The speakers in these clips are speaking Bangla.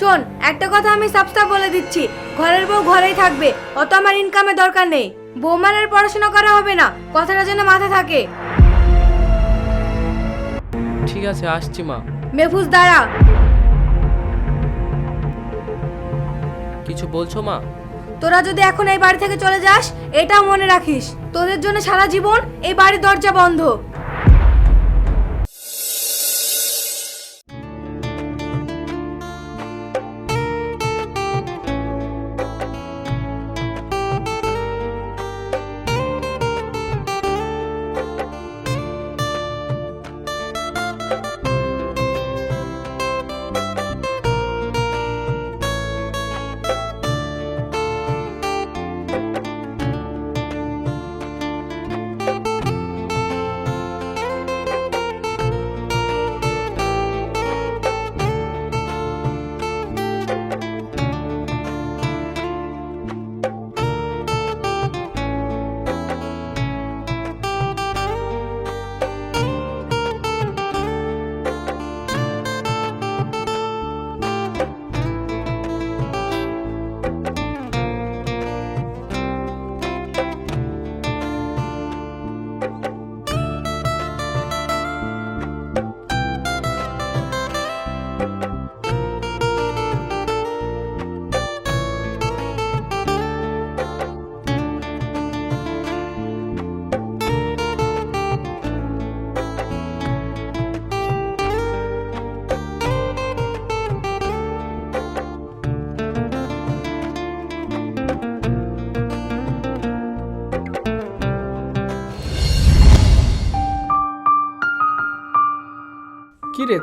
শোন একটা কথা আমি সাবস্তা বলে দিচ্ছি। ঘরের বউ ঘরেই থাকবে অত আমার ইনকামের দরকার নেই। বৌমানের পড়াশোনা করা হবে না কথাটা যেন মাথায় থাকে। ঠিক আছে আসছি মা। মেফুজ দাঁড়া। কিছু বলছো মা? তোরা যদি এখন এই বাড়ি থেকে চলে যাস এটাও মনে রাখিস। তোদের জন্য সারা জীবন এই বাড়ির দরজা বন্ধ।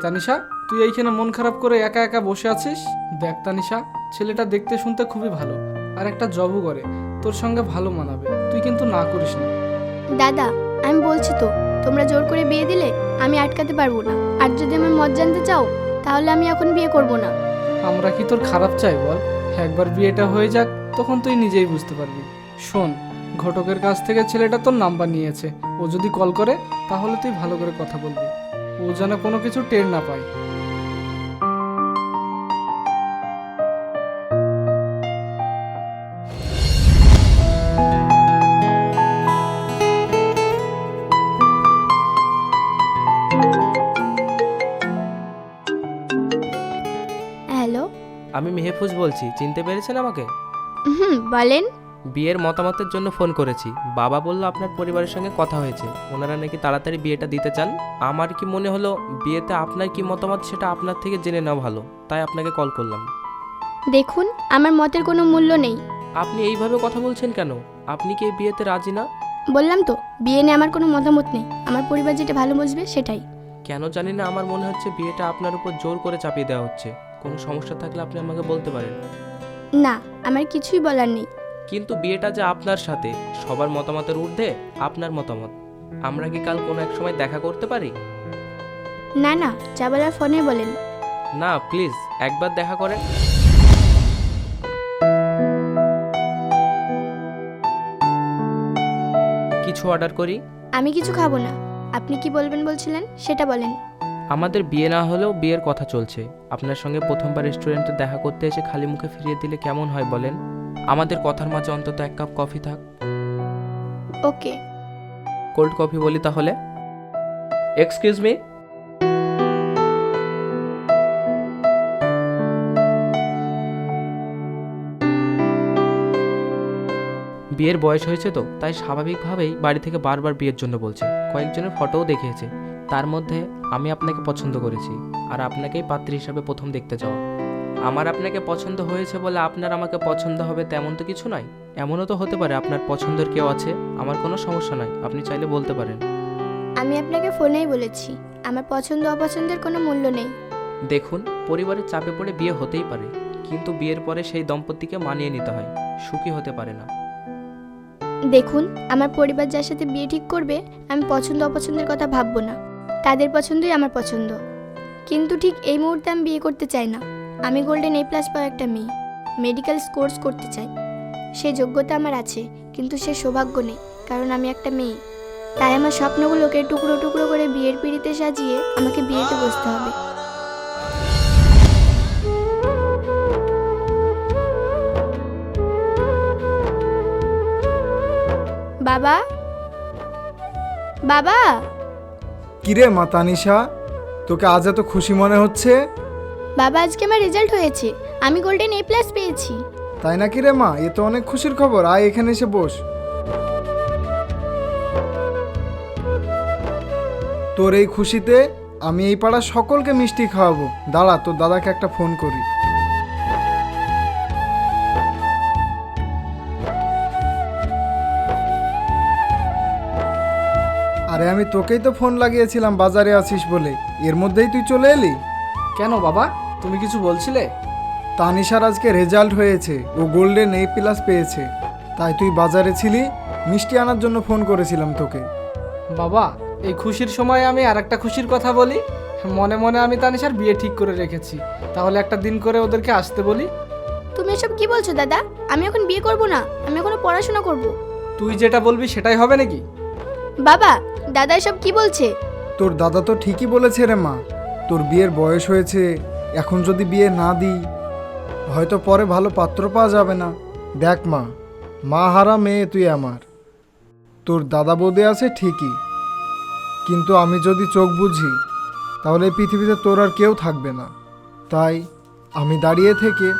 তানিশা তুই এইখানে মন খারাপ করে একা একা বসে আছিস? দেখ তানিশা ছেলেটা দেখতে শুনতে খুবই ভালো আর একটা জবও করে তোর সঙ্গে ভালো মানাবে তুই কিন্তু না করিস না। দাদা আমি বলছি তো তোমরা জোর করে বিয়ে দিলে আমি আটকাতে পারব না আর যদি আমার মত জানতে চাও তাহলে আমি এখন বিয়ে করব না। আমরা কি তোর খারাপ চাই বল? একবার বিয়েটা হয়ে যাক তখন তুই নিজেই বুঝতে পারবি। শোন ঘটকের কাছ থেকে ছেলেটা তোর নাম্বার নিয়েছে ও যদি কল করে তাহলে তুই ভালো করে কথা বলবি। ও যেন কোনো কিছু টের না পায়। হ্যালো। আমি মেহফুজ বলছি চিনতে পেরেছেন আমাকে? হুম বলেন। বিয়ের মতামতের জন্য ফোন করেছি। বাবা বলল আপনার পরিবারের সঙ্গে কথা হয়েছে। ওনারা নাকি তাড়াতাড়ি বিয়েটা দিতে চান? আমার কি মনে হলো বিয়েতে আপনার কি মতামত সেটা আপনার থেকে জেনে নেওয়া ভালো। তাই আপনাকে কল করলাম। দেখুন আমার মতের কোনো মূল্য নেই। আপনি এইভাবে কথা বলছেন কেন? আপনি কি এই বিয়েতে রাজি না? বললাম তো বিয়ে নিয়ে আমার কোনো মতামত নেই। আমার পরিবার যেটা ভালো বুঝবে সেটাই। কেন জানি না আমার মনে হচ্ছে বিয়েটা আপনার উপর জোর করে চাপিয়ে দেওয়া হচ্ছে। কোনো সমস্যা থাকলে আপনি আমাকে বলতে পারেন। না আমার কিছুই বলার নেই। কিন্তু বিয়েটা যে আপনার সাথে সবার মতামতের ঊর্ধ্বে আপনার মতামত। আমরা কি কাল কোনো এক সময় দেখা করতে পারি? না না যা বলার ফোনে বলেন। না প্লিজ একবার দেখা করেন। কিছু অর্ডার করি? আমি কিছু খাব না। আপনি কি বলবেন বলছিলেন? সেটা বলেন। আমাদের বিয়ে না হলেও বিয়ের কথা চলছে। আপনার সঙ্গে প্রথমবার রেস্টুরেন্টে দেখা করতে এসে খালি মুখে ফিরিয়ে দিলে কেমন হয় বলেন? আমাদের কথার মাঝে অন্তত এক কাপ কফি থাক। ওকে। কোল্ড কফি বলি তাহলে? এক্সকিউজ মি বিয়ের বয়স হয়েছে তো তাই স্বাভাবিকভাবেই বাড়ি থেকে বারবার বিয়ের জন্য বলছে। কয়েকজনের ফটোও দেখিয়েছে। তার মধ্যে আমি আপনাকে পছন্দ করেছি আর আপনাকেই পাত্রী হিসাবে প্রথম দেখতে যাওয়া আমার আপনাকে পছন্দ হয়েছে বলে আপনার আমাকে পছন্দ হবে তেমন তো কিছু নয়। এমনও তো হতে পারে আপনার পছন্দের কেউ আছে। আমার কোনো সমস্যা নাই আপনি চাইলে বলতে পারেন। আমি আপনাকে ফোনেই বলেছি। আমার পছন্দ অপছন্দের কোনো মূল্য নেই। দেখুন পরিবারের চাপে পড়ে বিয়ে হতেই পারে। কিন্তু বিয়ের পরে সেই দম্পতিকে মানিয়ে নিতে হয়। সুখী হতে পারে না। দেখুন আমার পরিবার যার সাথে বিয়ে ঠিক করবে আমি পছন্দ অপছন্দের কথা ভাববো না। তাদের পছন্দই আমার পছন্দ। কিন্তু ঠিক এই মুহূর্তে আমি বিয়ে করতে চাই না। আমি গোল্ডেন এ প্লাস পাওয়া একটা মেয়ে। মেডিকেল কোর্স করতে চাই। সে যোগ্যতা আমার আছে, কিন্তু সে সৌভাগ্য নেই, কারণ আমি একটা মেয়ে। তাই আমার স্বপ্নগুলোকে টুকরো টুকরো করে বিয়ের পিড়িতে সাজিয়ে আমাকে বিয়েতে বসতে হবে। বাবা? বাবা? কিরে মাতানিশা? তোকে আজ এত খুশি মনে হচ্ছে? বাবা আজকে আমার রেজাল্ট হয়েছে। আমি গোল্ডেন এ প্লাস পেয়েছি। তাই না কিরে মা? এ তো অনেক খুশির খবর। আয় এখানে এসে বস। তোর এই খুশিতে আমি এই পাড়ার সকলকে মিষ্টি খাওয়াবো। দাঁড়া তোর দাদাকে একটা ফোন করি। আরে আমি তোকেই তো ফোন লাগিয়েছিলাম বাজারে আছিস বলে। এর মধ্যেই তুই চলে এলি? কেন বাবা? তুমি কিছু বলছিলে? তানিশার আজকে রেজাল্ট হয়েছে ও গোল্ডেন এ প্লাস পেয়েছে। তাই তুই বাজারে ছিলি মিষ্টি আনার জন্য ফোন করেছিলাম তোকে। বাবা এই খুশির সময় আমি আর একটা খুশির কথা বলি? মনে মনে আমি তানিশার বিয়ে ঠিক করে রেখেছি। তাহলে একটা দিন করে ওদেরকে আসতে বলি? তুমি এসব কি বলছো দাদা? আমি এখন বিয়ে করব না আমি এখনও পড়াশোনা করব। তুই যেটা বলবি সেটাই হবে নাকি? বাবা দাদা এসব কি বলছে? তোর দাদা তো ঠিকই বলেছে রে মা। তোর বিয়ের বয়স হয়েছে এখন যদি বিয়ে না দিই হয়তো পরে ভালো পাত্র পাওয়া যাবে না। দেখ মা মা হারা মেয়ে তুই আমার। তোর দাদা বৌদি আছে ঠিকই। কিন্তু আমি যদি চোখ বুঝি তাহলে এই পৃথিবীতে তোর আর কেউ থাকবে না। তাই আমি দাঁড়িয়ে থেকে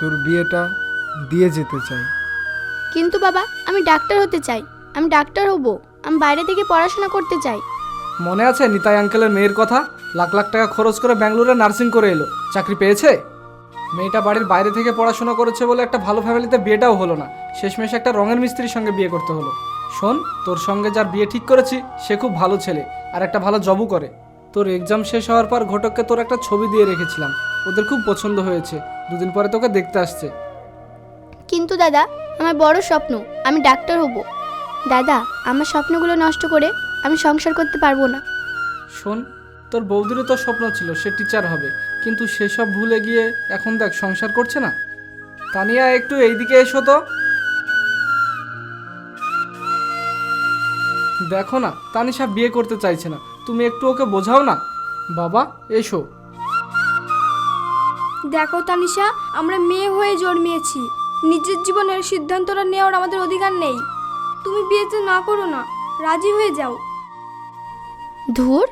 তোর বিয়েটা দিয়ে যেতে চাই। কিন্তু বাবা আমি ডাক্তার হতে চাই। আমি ডাক্তার হব। আমি বাইরে থেকে পড়াশোনা করতে চাই। মনে আছে নিতাই আঙ্কেলের মেয়ের কথা? লাখ লাখ টাকা খরচ করে ব্যাঙ্গালোরে নার্সিং করে এলো। চাকরি পেয়েছে? মেয়েটা বাড়ির বাইরে থেকে পড়াশোনা করেছে বলে একটা ভালো ফ্যামিলিতে বিয়েটাও হলো না। শেষমেশ একটা রঙের মিস্ত্রির সঙ্গে বিয়ে করতে হলো। শোন তোর সঙ্গে যার বিয়ে ঠিক করেছি সে খুব ভালো ছেলে আর একটা ভালো জবও করে। তোর এক্সাম শেষ হওয়ার পর ঘটককে তোর একটা ছবি দিয়ে রেখেছিলাম। ওদের খুব পছন্দ হয়েছে। দুদিন পরে তোকে দেখতে আসছে। কিন্তু দাদা আমার বড় স্বপ্ন আমি ডাক্তার হব। দাদা আমার স্বপ্নগুলো নষ্ট করে আমি সংসার করতে পারব না। শোন তোর বৌদিরও তো স্বপ্ন ছিল সে টিচার হবে। কিন্তু সেসব ভুলে গিয়ে এখন দেখ সংসার করছে না? তানিয়া একটু এইদিকে এসো তো। দেখো না তানিশা বিয়ে করতে চাইছে না। তুমি একটু ওকে বোঝাও না। বাবা এসো। দেখো তানিশা আমরা মেয়ে হয়ে জন্মিয়েছি। নিজের জীবনের সিদ্ধান্তটা নেওয়ার আমাদের অধিকার নেই। তুমি বিয়েতে না করো না রাজি হয়ে যাও। ধুর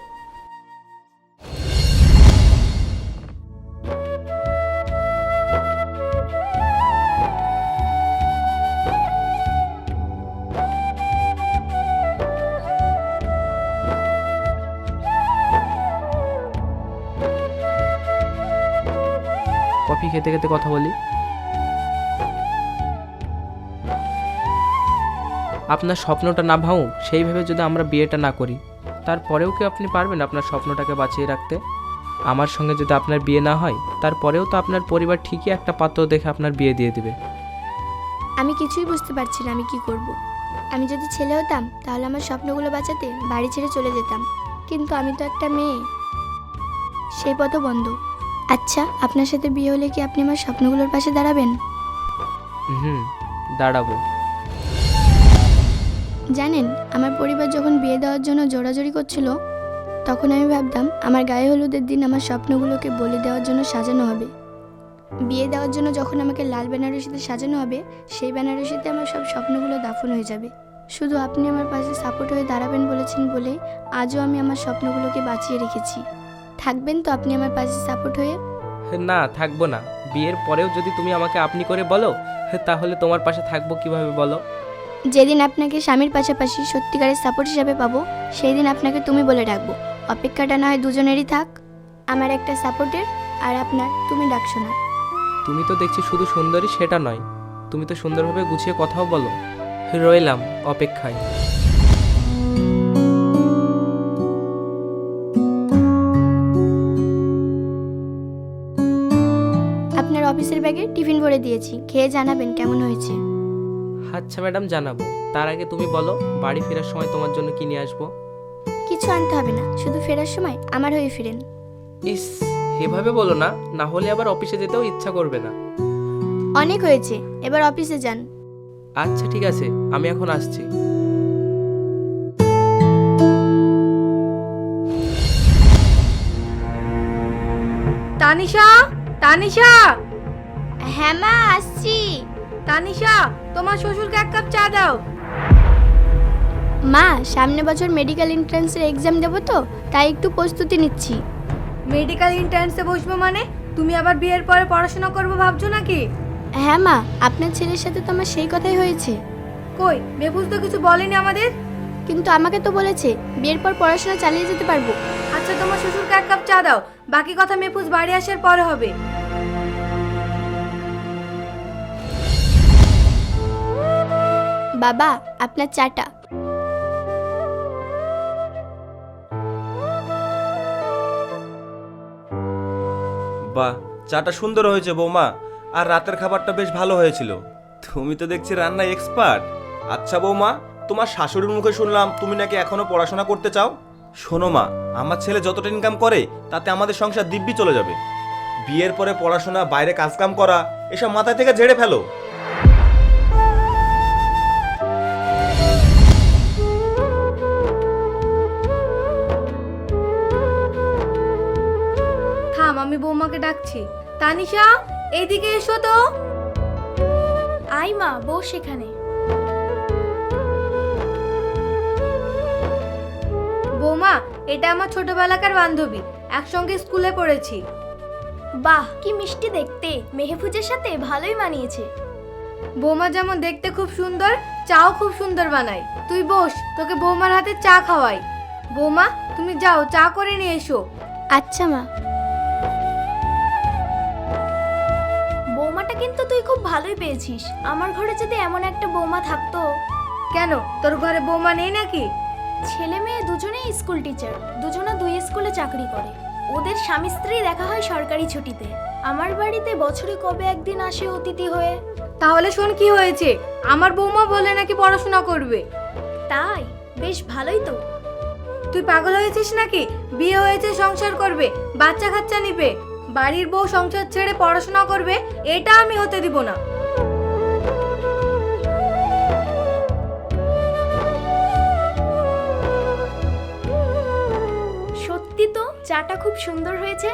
খেতে খেতে কথা বলি। আপনার স্বপ্নটা না ভাঙু সেইভাবে যদি আমরা বিয়েটা না করি, তারপরেও কি আপনি পারবেন আপনার স্বপ্নটাকে বাঁচিয়ে রাখতে? আমার সঙ্গে যদি আপনার বিয়ে না হয়, তারপরেও তো আপনার পরিবার ঠিকই একটা পাত্র দেখে আপনার বিয়ে দিয়ে দিবে। আমি কিছুই বুঝতে পারছি না আমি কি করব। আমি যদি ছেলে হতাম, তাহলে আমার স্বপ্নগুলো বাঁচাতে বাড়ি ছেড়ে চলে যেতাম। কিন্তু আমি তো একটা মেয়ে। সেই পথও বন্ধ। আচ্ছা আপনার সাথে বিয়ে হলে কি আপনি আমার স্বপ্নগুলোর পাশে দাঁড়াবেন? হুম দাঁড়াবো। জানেন আমার পরিবার যখন বিয়ে দেওয়ার জন্য জোরাজোরি করছিল তখন আমি ভাবতাম আমার গায়ে হলুদের দিন আমার স্বপ্নগুলোকে বলি দেওয়ার জন্য সাজানো হবে। বিয়ে দেওয়ার জন্য যখন আমাকে লাল বেনারসিতে সাজানো হবে সেই বেনারসিতে আমার সব স্বপ্নগুলো দাফন হয়ে যাবে। শুধু আপনি আমার পাশে সাপোর্ট হয়ে দাঁড়াবেন বলেছেন বলে আজও আমি আমার স্বপ্নগুলোকে বাঁচিয়ে রেখেছি। থাকবেন তো আপনি আমার পাশে সাপোর্ট হয়ে? না থাকব না। বিয়ের পরেও যদি তুমি আমাকে আপনি করে বলো তাহলে তোমার পাশে থাকব কীভাবে বলো? যেদিন আপনাকে স্বামীর পাশাপাশি সত্যিকারের সাপোর্ট হিসাবে পাবো সেই দিন আপনাকে তুমি বলে ডাকবো অপেক্ষাটা না হয় দুজনেরই থাক। আমার একটা সাপোর্টের আর আপনার তুমি ডাকছো না। তুমি তো দেখছি শুধু সুন্দরী সেটা নয়। তুমি তো সুন্দরভাবে গুছিয়ে কথাও বলো। রইলাম অপেক্ষায়। ব্যাগে টিফিন ভরে দিয়েছি খেয়ে জানাবেন কেমন হয়েছে। আচ্ছা ম্যাডাম জানাব। তার আগে তুমি বলো বাড়ি ফেরার সময় তোমার জন্য কি নিয়ে আসব? কিছু আনতে হবে না শুধু ফেরার সময় আমার হয়ে ফিরেন। ইস এভাবে বলো না না হলে আবার অফিসে যেতেও ইচ্ছা করবে না। অনেক হয়েছে এবার অফিসে যান। আচ্ছা ঠিক আছে আমি এখন আসছি। তানিশা তানিশা! হ্যাঁ মা আসছি। তানিশা তোমার শ্বশুরকে এক কাপ চা দাও। মা সামনে বছর মেডিকেল এন্ট্রান্সের এক্সাম দেবো তো তাই একটু প্রস্তুতি নিচ্ছি। মেডিকেল ইন্টার্নসে বসবো মানে? তুমি আবার বিয়ের পরে পড়াশোনা করব ভাবছ নাকি? হ্যাঁ মা আপনার ছেলের সাথে তো আমার সেই কথাই হয়েছে। কই মেপুজ তো কিছু বলেনি আমাদের? কিন্তু আমাকে তো বলেছে বিয়ের পর পড়াশোনা চালিয়ে যেতে পারব। আচ্ছা তোমার শ্বশুরকে এক কাপ চা দাও বাকি কথা মেপুজ বাড়ি আসার পরে হবে। বাবা, আপনার চাটা। বাহ, চাটা সুন্দর হয়েছে বৌমা, আর রাতের খাবারটা বেশ ভালো হয়েছিল। তুমি তো দেখছি রান্না এক্সপার্ট আচ্ছা বৌমা, তোমার শাশুড়ির মুখে শুনলাম তুমি নাকি এখনও পড়াশোনা করতে চাও? শোনো মা, আমার ছেলে যতটা ইনকাম করে, তাতে আমাদের সংসার দিব্যি চলে যাবে। বিয়ের পরে পড়াশোনা, বাইরে কাজকাম করা, এসব মাথায় থেকে ঝেড়ে ফেলো। আমি বৌমাকে ডাকছি। তানিশা এইদিকে এসো তো। আই মা বউ সেখানে বৌমা এটা আমার ছোটবেলাকার বান্ধবী। একসঙ্গে স্কুলে পড়েছি। বাহ কি মিষ্টি দেখতে। মেহফুজের সাথে ভালোই মানিয়েছে। বৌমা যেমন দেখতে খুব সুন্দর চাও খুব সুন্দর বানায়। তুই বস তোকে বৌমার হাতে চা খাওয়াই। বৌমা তুমি যাও চা করে নিয়ে এসো। আচ্ছা মা। তুই খুব ভালোই পেয়েছিস। আমার ঘরে যদি এমন একটা বৌমা থাকতো। কেন? তোর ঘরে বৌমা নেই নাকি? ছেলে মেয়ে দুজনেই স্কুল টিচার দুজনে দুই স্কুলে চাকরি করে। ওদের স্বামী স্ত্রী দেখা হয় সরকারি ছুটিতে। আমার বাড়িতে বছরে কবে একদিন আসে অতিথি হয়ে? তাহলে শোন কি হয়েছে? আমার বৌমা বলে নাকি পড়াশোনা করবে। তাই? বেশ ভালোই তো। তুই পাগল হয়েছিস নাকি? বিয়ে হয়েছে সংসার করবে বাচ্চা কাচ্চা নিবে। বাড়ির বউ সংসার ছেড়ে পড়াশোনা করবে এটা আমি হতে দিব না। সত্যি তো চাটা খুব সুন্দর হয়েছে।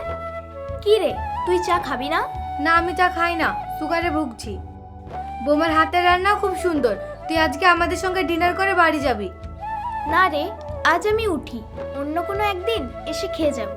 কি রে তুই চা খাবি না? না আমি চা খাই না সুগারে ভুগছি। বৌমার হাতের রান্না খুব সুন্দর তুই আজকে আমাদের সঙ্গে ডিনার করে বাড়ি যাবি। না রে আজ আমি উঠি অন্য কোনো একদিন এসে খেয়ে যাব।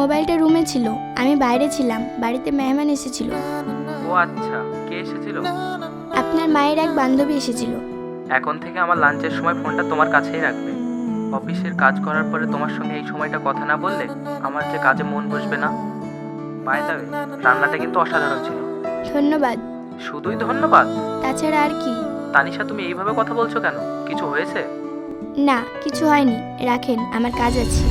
মোবাইলটা রুমে ছিল আমি বাইরে ছিলাম বাড়িতে মেহমান এসেছিল। ও আচ্ছা কে এসেছিল? আপনার মায়ের এক বান্ধবী এসেছিল। এখন থেকে আমার লাঞ্চের সময় ফোনটা তোমার কাছেই রাখবে। অফিসের কাজ করার পরে তোমার সঙ্গে এই সময়টা কথা না বললে আমার যে কাজে মন বসবে না। বাই দ্য রান্নাটা কিন্তু অসাধারণ ছিল। ধন্যবাদ। শুধুই ধন্যবাদ? তাছাড়া আর কি? তানিশা তুমি এইভাবে কথা বলছো কেন? কিছু হয়েছে? না কিছু হয়নি। রাখেন আমার কাজ আছে।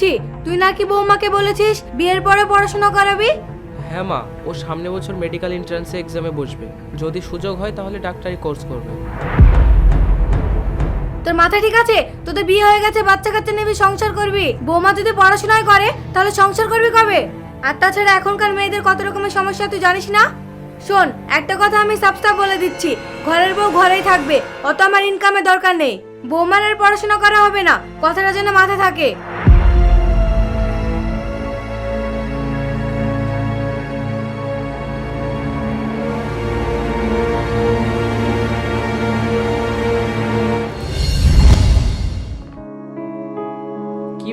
শুনছি তুই নাকি বৌমাকে বলেছিস বিয়ের পরে পড়াশোনা করাবি? হ্যাঁ মা ও সামনে বছর মেডিকেল এন্ট্রান্সে এক্সামে বসবে। যদি সুযোগ হয় তাহলে ডাক্তারি কোর্স করবে। তোর মাথা ঠিক আছে? তোদের বিয়ে হয়ে গেছে বাচ্চা কাচ্চা নিবি সংসার করবি। বৌমা যদি পড়াশোনায় করে তাহলে সংসার করবি কবে? আর তাছাড়া এখনকার মেয়েদের কত রকমের সমস্যা তুই জানিস না? শোন একটা কথা আমি সাবস্তা বলে দিচ্ছি। ঘরের বউ ঘরেই থাকবে অত আমার ইনকামের দরকার নেই। বৌমার আর পড়াশোনা করা হবে না কথাটা যেন মাথায় থাকে।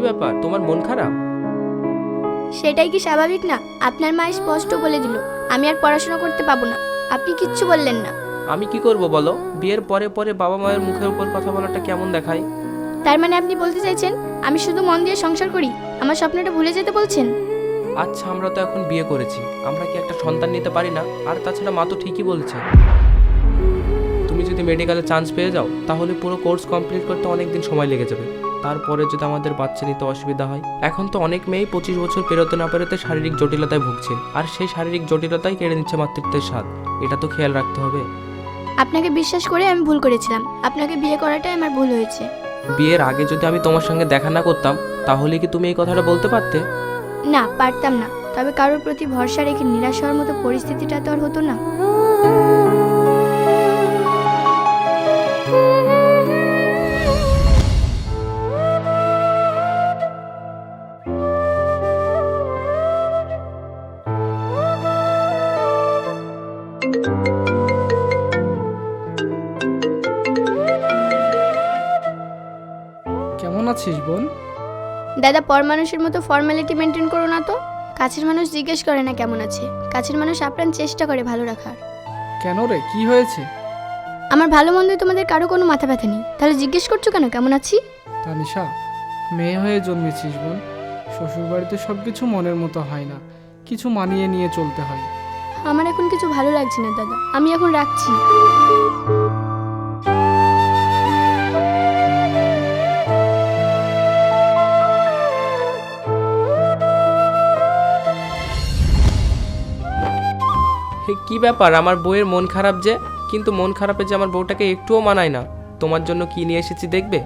ব্যাপার? তোমার মন খারাপ? সেটাই কি স্বাভাবিক না? আপনার মা স্পষ্ট বলে দিল আমি আর পড়াশোনা করতে পাবো না। আপনি কিচ্ছু বললেন না। আমি কি করব বলো? বিয়ের পরে পরে বাবা মায়ের মুখের উপর কথা বলাটা কেমন দেখায়? তার মানে আপনি বলতে চাইছেন আমি শুধু মন দিয়ে সংসার করি? আমার স্বপ্নটা ভুলে যেতে বলছেন? আচ্ছা আমরা তো এখন বিয়ে করেছি। আমরা কি একটা সন্তান নিতে পারি না? আর তাছাড়া মা তো ঠিকই বলছে। তুমি যদি মেডিকেলে চান্স পেয়ে যাও তাহলে পুরো কোর্স কমপ্লিট করতে অনেক দিন সময় লেগে যাবে। তারপরে যদি আমাদের বাচ্চা নিতে অসুবিধা হয় এখন তো অনেক মেয়েই পঁচিশ বছর পেরোতে না পেরোতে শারীরিক জটিলতায় ভুগছে। আর সেই শারীরিক জটিলতাই কেড়ে নিচ্ছে মাতৃত্বের স্বাদ। এটা তো খেয়াল রাখতে হবে। আপনাকে বিশ্বাস করে আমি ভুল করেছিলাম। আপনাকে বিয়ে করাটাই আমার ভুল হয়েছে। বিয়ের আগে যদি আমি তোমার সঙ্গে দেখা না করতাম তাহলে কি তুমি এই কথাটা বলতে পারতে? না পারতাম না। তবে কারোর প্রতি ভরসা রেখে নিরাশ হওয়ার মতো পরিস্থিতিটা তো আর হতো না। দাদা পর মানুষের মতো ফর্মালিটি মেনটেন করো না তো। কাছের মানুষ জিজ্ঞেস করে না কেমন আছে। কাছের মানুষ আপ্রাণ চেষ্টা করে ভালো রাখার। কেন রে? কি হয়েছে? আমার ভালো মন্দ তোমাদের কারও কোনো মাথা ব্যথা নেই। তাহলে জিজ্ঞেস করছ কেন? কেমন আছি? তানিশা মেয়ে হয়ে জন্মেছিস বোন শ্বশুরবাড়িতে সব কিছু মনের মতো হয় না। কিছু মানিয়ে নিয়ে চলতে হয়। আমার এখন কিছু ভালো লাগছে না দাদা। আমি এখন রাখছি। কি ব্যাপার? আমার বউয়ের মন খারাপ যে? কিন্তু মন খারাপে যে আমার বউটাকে একটুও মানায় না। তোমার জন্য কি নিয়ে এসেছি দেখবে?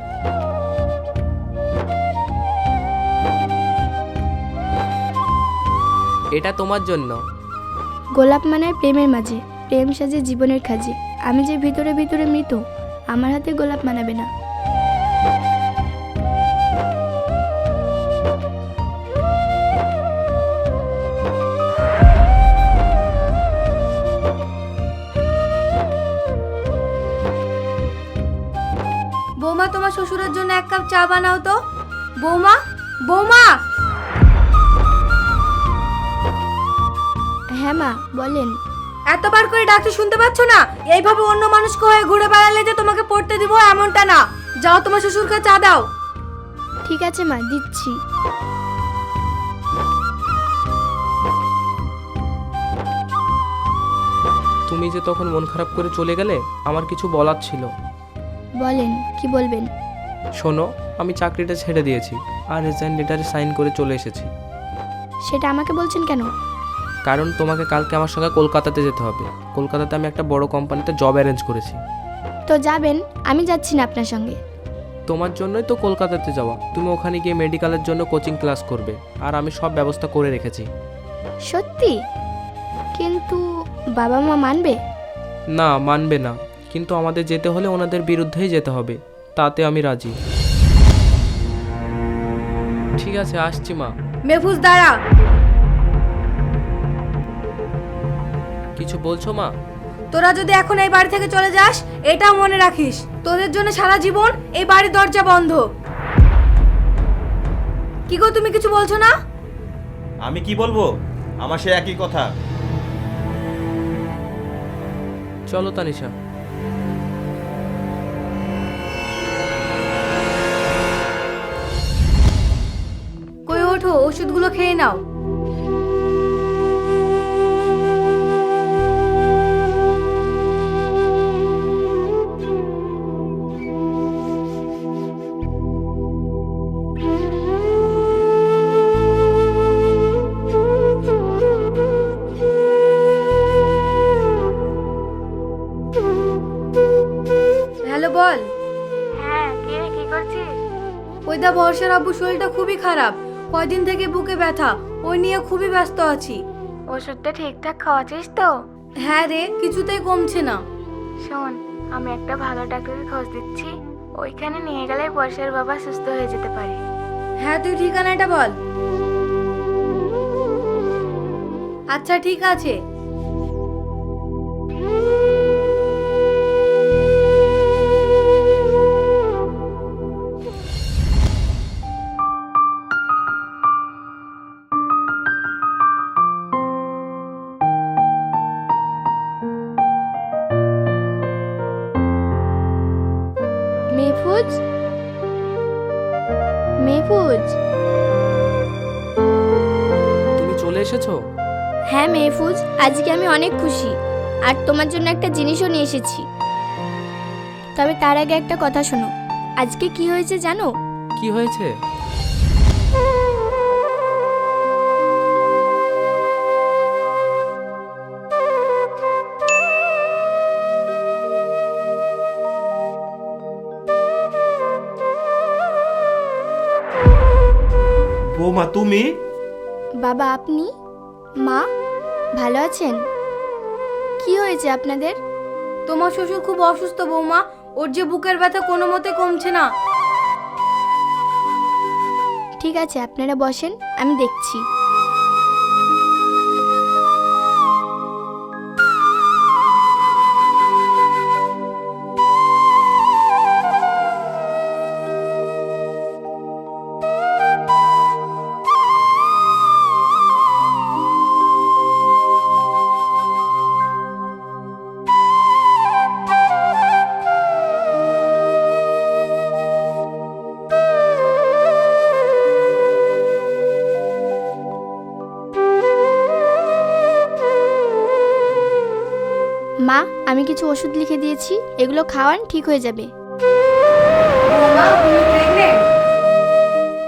এটা তোমার জন্য। গোলাপ মানায় প্রেমের মাঝে। প্রেম সাজে জীবনের খাজে। আমি যে ভিতরে ভিতরে মৃত, আমার হাতে গোলাপ মানাবে না। শ্বশুরের জন্য এক কাপ চা বানাও তো। বৌমা বৌমা! হ্যাঁ মা বলেন। এতবার করে ডাকতে শুনতে পাচ্ছ না? এইভাবে অন্য মানুষকে হয়ে ঘুরে বেড়ালে যে তোমাকে পড়তে দিব এমনটা না। যাও তোমার শ্বশুরকে চা দাও। ঠিক আছে মা দিচ্ছি। তুমি যে তখন মন খারাপ করে চলে গেলে আমার কিছু বলার ছিল। বলেন কি বলবেন? শোনো আমি চাকরিটা ছেড়ে দিয়েছি আর রিজাইন লেটারে সাইন করে চলে এসেছি। সেটা আমাকে বলছেন কেন? কারণ তোমাকে কালকে আমার সঙ্গে কলকাতাতে যেতে হবে। কলকাতাতে আমি একটা বড় কোম্পানিতে জব অ্যারেঞ্জ করেছি। তো যাবেন আমি যাচ্ছি না আপনার সঙ্গে। তোমার জন্যই তো কলকাতাতে যাওয়া। তুমি ওখানে গিয়ে মেডিকেলের জন্য কোচিং ক্লাস করবে আর আমি সব ব্যবস্থা করে রেখেছি। সত্যি? কিন্তু বাবা মা মানবে? না মানবে না। কিন্তু আমাদের যেতে হলে ওনাদের বিরুদ্ধেই যেতে হবে। তাতে আমি রাজি। ঠিক আছে আসছি মা। মেফুজ দাঁড়া। কিছু বলছো মা? তোরা যদি এখন এই বাড়ি থেকে চলে যাস এটাও মনে রাখিস। তোদের জন্য সারা জীবন এই বাড়ির দরজা বন্ধ। কি গো তুমি কিছু বলছো না? আমি কি বলব? আমার সে একই কথা। চলো তানিশা। ওষুধগুলো খেয়ে নাও। হ্যালো বল। হ্যাঁ কে কি করছিস? ওই দা বর্ষার আব্বু শরীরটা খুবই খারাপ। কয়দিন থেকে বুকে ব্যথা ওই নিয়ে খুবই ব্যস্ত আছি। ওষুধটা ঠিকঠাক খাওয়াছিস তো? হ্যাঁ রে কিছুতেই কমছে না। শোন আমি একটা ভালো ডাক্তারের খোঁজ দিচ্ছি। ওইখানে নিয়ে গেলে বর্ষার বাবা সুস্থ হয়ে যেতে পারে। হ্যাঁ তুই ঠিকানাটা বল। আচ্ছা ঠিক আছে। অনেক খুশি। আর তোমার জন্য একটা জিনিসও নিয়ে এসেছি। তবে তার আগে একটা কথা শোনো। আজকে কি হয়েছে জানো? কি হয়েছে? বৌমা তুমি? বাবা আপনি? মা? ভালো আছেন? কি হয়েছে আপনাদের? তোমার শ্বশুর খুব অসুস্থ বৌমা, ওর যে বুকের ব্যথা কোনো মতে কমছে না। ঠিক আছে, আপনারা বসেন, আমি দেখছি। আমি কিছু ওষুধ লিখে দিয়েছি এগুলো খাওয়ান ঠিক হয়ে যাবে।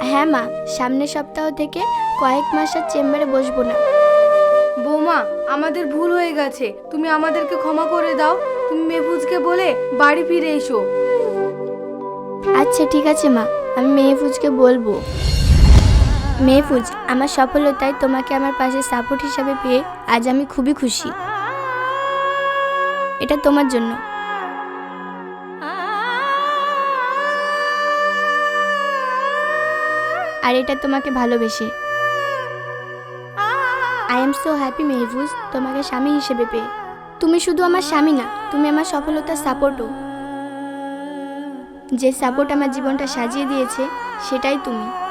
হ্যাঁ মা সামনের সপ্তাহ থেকে কয়েক মাস আর চেম্বারে বসবো না। বৌমা আমাদের ভুল হয়ে গেছে। তুমি আমাদেরকে ক্ষমা করে দাও। তুমি মেহফুজকে বলে বাড়ি ফিরে এসো। আচ্ছা ঠিক আছে মা আমি মেহফুজকে বলব। মেহফুজ আমার সফলতায় তোমাকে আমার পাশে সাপোর্ট হিসাবে পেয়ে আজ আমি খুবই খুশি। এটা তোমার জন্য। আর এটা তোমাকে ভালোবেসে। I am so happy Mehfuz, তোমাকে স্বামী হিসেবে পেয়ে। তুমি শুধু আমার স্বামী না, তুমি আমার সফলতার সাপোর্টও। যে সাপোর্ট আমার জীবনটা সাজিয়ে দিয়েছে, সেটাই তুমি।